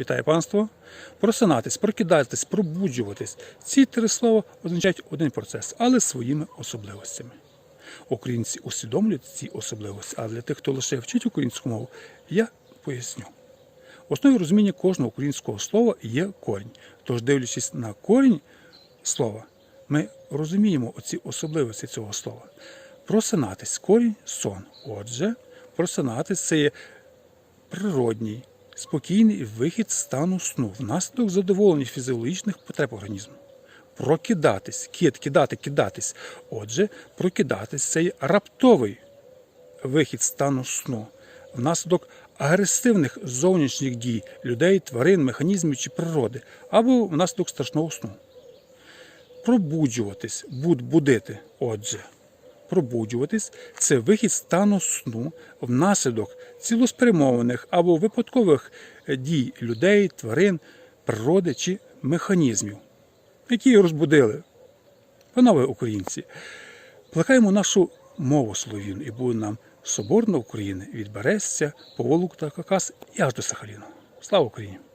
Вітаю панство. Просинатись, прокидатись, пробуджуватись. Ці три слова означають один процес, але своїми особливостями. Українці усвідомлюють ці особливості, а для тих, хто лише вчить українську мову, я поясню. В основі розуміння кожного українського слова є корінь. Тож, дивлячись на корінь слова, ми розуміємо оці особливості цього слова. Просинатись корінь сон. Отже, просинатись це є природній, спокійний вихід стану сну внаслідок задоволення фізіологічних потреб організму. Прокидатись, кид, кидати, кидатись. Отже, прокидатись це є раптовий вихід стану сну внаслідок агресивних зовнішніх дій людей, тварин, механізмів чи природи, або внаслідок страшного сну. Пробуджуватись, буд, будити. Отже, пробуджуватись це вихід стану сну внаслідок цілеспрямованих або випадкових дій людей, тварин, природи чи механізмів, які розбудили. Панове українці, плекаємо нашу мову слов'яну і буде нам соборна України від Берестя, Поволук та Какас і аж до Сахаліну. Слава Україні!